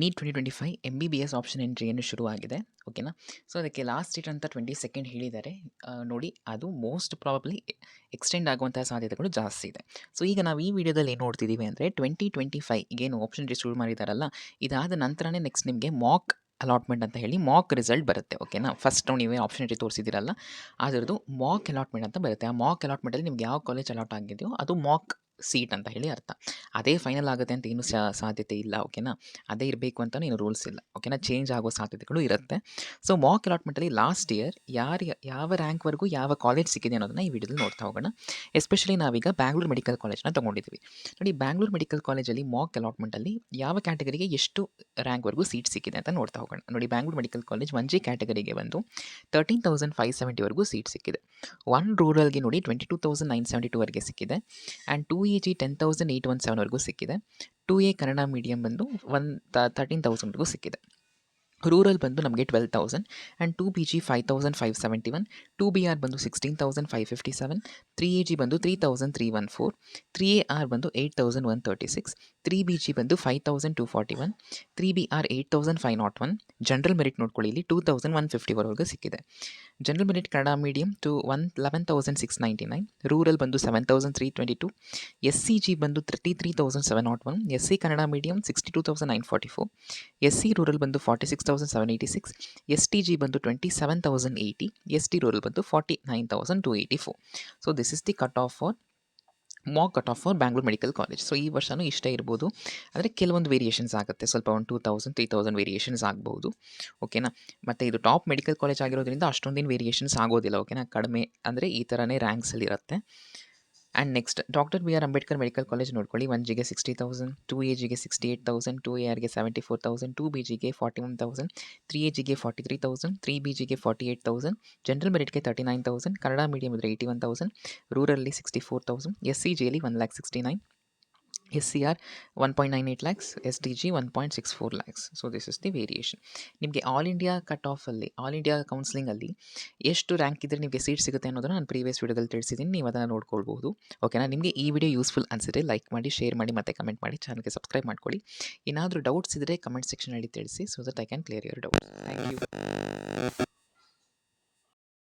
NEET twenty twenty five M B B S option ಎಂಟ್ರಿಯನ್ನು ಶುರುವಾಗಿದೆ ಓಕೆನಾ so ಅದಕ್ಕೆ last date ಅಂತ ಟ್ವೆಂಟಿ ಸೆಕೆಂಡ್ ಹೇಳಿದ್ದಾರೆ. ನೋಡಿ, ಅದು ಮೋಸ್ಟ್ ಪ್ರಾಬಬ್ಲಿ ಎಕ್ಸ್ಟೆಂಡ್ ಆಗುವಂತಹ ಸಾಧ್ಯತೆಗಳು ಜಾಸ್ತಿ ಇದೆ. ಸೊ ಈಗ ನಾವು ಈ ವಿಡಿಯೋದಲ್ಲಿ ಏನು ನೋಡ್ತಿದ್ದೀವಿ ಅಂದರೆ ಟ್ವೆಂಟಿ ಟ್ವೆಂಟಿ ಫೈವ್ ಏನು ಆಪ್ಷನ್ ಎಂಟ್ರಿ ಶುರು ಮಾಡಿದಾರಲ್ಲ, ಇದಾದ ನಂತರನೇ ನೆಕ್ಸ್ಟ್ ನಿಮಗೆ ಮಾಕ್ ಅಲಾಟ್ಮೆಂಟ್ ಅಂತ ಹೇಳಿ ಮಾಕ್ ರಿಸಲ್ಟ್ ಬರುತ್ತೆ ಓಕೆನಾ ಫಸ್ಟ್ ನೀವೇ ಆಪ್ಷನ್ ಎಂಟ್ರಿ ತೋರಿಸಿದ್ದೀರಲ್ಲ, ಅದರದ್ದು ಮಾಕ್ ಅಲಾಟ್ಮೆಂಟ್ ಅಂತ ಬರುತ್ತೆ. ಆ ಮಾಕ್ ಅಲಾಟ್ಮೆಂಟಲ್ಲಿ ನಿಮ್ಗೆ ಯಾವ ಕಾಲೇಜ್ ಅಲಾಟ್ ಆಗಿದೆಯೋ, ಅದು ಮಾಕ್ ಸೀಟ್ ಅಂತ ಹೇಳಿ ಅರ್ಥ. ಅದೇ ಫೈನಲ್ ಆಗುತ್ತೆ ಅಂತ ಏನು ಸಾಧ್ಯತೆ ಇಲ್ಲ, ಓಕೆನಾ? ಅದೇ ಇರಬೇಕು ಅಂತ ಏನು ರೂಲ್ಸ್ ಇಲ್ಲ, ಓಕೆನಾ? ಚೇಂಜ್ ಆಗೋ ಸಾಧ್ಯತೆಗಳು ಇರುತ್ತೆ. ಸೊ ಮಾಕ್ ಅಲಾಟ್ಮೆಂಟಲ್ಲಿ ಲಾಸ್ಟ್ ಇಯರ್ ಯಾರು ಯಾವ ರ್ಯಾಂಕ್ವರೆಗೂ ಯಾವ ಕಾಲೇಜ್ ಸಿಕ್ಕಿದೆ ಅನ್ನೋದನ್ನ ಈ ವಿಡಿಯೋದಲ್ಲಿ ನೋಡ್ತಾ ಹೋಗೋಣ. ಎಸ್ಪೆಷಲಿ ನಾವೀಗ ಬ್ಯಾಂಗ್ಳೂರು ಮೆಡಿಕಲ್ ಕಾಲೇಜ್ನ ತೊಗೊಂಡಿದ್ವಿ ನೋಡಿ ಬ್ಯಾಂಗ್ಳೂರು ಮೆಡಿಕಲ್ ಕಾಲೇಜಲ್ಲಿ ಮಾಕ್ ಅಲಾಟ್ಮೆಂಟಲ್ಲಿ ಯಾವ ಕ್ಯಾಟಗರಿಗೆ ಎಷ್ಟು ರ್ಯಾಂಕ್ವರೆಗೂ ಸೀಟ್ ಸಿಕ್ಕಿದೆ ಅಂತ ನೋಡ್ತಾ ಹೋಗೋಣ. ನೋಡಿ Bangalore medical college one G ಕ್ಯಾಟಗರಿಗೆ ಬಂದು ತರ್ಟೀನ್ ತೌಸಂಡ್ ಫೈವ್ ಸೆವೆಂಟಿವರೆಗೂ ಸೀಟ್ ಸಿಕ್ಕಿದೆ. ಒನ್ ರೂರಲ್ಗೆ ನೋಡಿ twenty two thousand nine seventy ಟೂವರೆಗೆ ಸಿಕ್ಕಿದೆ. And two E G ten thousand eight one ಸೆವೆನ್ವರೆಗೂ ಸಿಕ್ಕಿದೆ. ಟೂ ಎ ಕನ್ನಡ ಮೀಡಿಯಂ ಬಂದು ಒನ್ ತರ್ಟೀನ್ ತೌಸಂಡ್ವರೆಗೂ ಸಿಕ್ಕಿದೆ. ರೂರಲ್ ಬಂದು ನಮಗೆ twelve thousand and two B G five thousand five seventy one two B R ಬಂದು sixteen thousand five fifty seven three A G ಬಂದು three thousand three one four three A R ಬಂದು eight thousand one thirty six three B G ಬಂದು five thousand two forty one three B R eight thousand five nought one general merit ನೋಡ್ಕೊಳ್ಳಿ ಇಲ್ಲಿ two thousand one ಫಿಫ್ಟಿವರೆಗೂ ಸಿಕ್ಕಿದೆ. General merit Kannada medium two one eleven thousand six ninety nine rural ಬಂದು seven thousand three twenty two S C G ಬಂದು thirty three thousand seven nought one S C Kannada medium sixty two thousand nine forty four S C rural ಬಂದು forty six thousand seven eighty six S T G ಬಂದು twenty seven thousand eighty S T rural ಬಂದು forty nine thousand two eighty four so this is the cut off for mock cut off for Bangalore medical college so ಈ ವರ್ಷವೂ ಇಷ್ಟೇ ಇರ್ಬೋದು. ಆದರೆ ಕೆಲವೊಂದು variations ಆಗುತ್ತೆ. ಸ್ವಲ್ಪ ಒಂದು two thousand three thousand variations ಆಗ್ಬೋದು. ಓಕೆನಾ ಮತ್ತು ಇದು ಟಾಪ್ ಮೆಡಿಕಲ್ ಕಾಲೇಜ್ ಆಗಿರೋದ್ರಿಂದ ಅಷ್ಟೊಂದಿನ ವೇರಿಯೇಷನ್ಸ್ ಆಗೋದಿಲ್ಲ. ಓಕೆನಾ ಕಡಿಮೆ ಅಂದರೆ ಈ ಥರನೇ ರ್ಯಾಂಕ್ಸಲ್ಲಿ ಇರುತ್ತೆ. And next doctor B R Ambedkar medical college ನೋಡ್ಕೊಳ್ಳಿ. ಒನ್ ಜಿಗೆ ಸಿಕ್ಸ್ಟಿ ತೌಸಂಡ್ ಟು ಎ ಜಿಗೆ sixty eight thousand two A ಆರ್ಗೆ seventy four thousand two B ಜಿಗೆ forty one thousand three A ಜಿಗೆ forty three thousand three B ಜಿಗೆ forty eight thousand general ಮೆರಿಟ್ಗೆ thirty nine thousand Kannada medium ಇದ್ರೆ eighty one thousand ರೂರಲ್ಲಿ sixty four thousand S C ಜಿಯಲ್ಲಿ one lakh sixty nine S C R one point nine eight lakhs S D G one point six four lakhs so this is the variation ನಿಮಗೆ all India cut ಆಫಲ್ಲಿ all India ಕೌನ್ಸಿಲಿಂಗಲ್ಲಿ ಎಷ್ಟು rank ಇದ್ದರೆ ನಿಮಗೆ seat ಸಿಗುತ್ತೆ ಅನ್ನೋದನ್ನು ನಾನು previous ವೀಡಿಯೋದಲ್ಲಿ ತಿಳಿಸಿದ್ದೀನಿ ನೀವು ಅದನ್ನು ನೋಡ್ಕೊಳ್ಬೋದು ಓಕೆನಾ ನಿಮಗೆ ಈ ವಿಡಿಯೋ ಯೂಸ್ಫುಲ್ ಅನಿಸಿದ್ರೆ ಲೈಕ್ ಮಾಡಿ ಶೇರ್ ಮಾಡಿ ಮತ್ತು ಕಮೆಂಟ್ ಮಾಡಿ. ಚಾನಲ್ಗೆ ಸಬ್ಸ್ಕ್ರೈಬ್ ಮಾಡ್ಕೊಳ್ಳಿ. ಏನಾದರೂ ಡೌಟ್ಸ್ ಇದ್ದರೆ ಕಮೆಂಟ್ ಸೆಕ್ಷನಲ್ಲಿ ತಿಳಿಸಿ so that I can clear your doubts thank you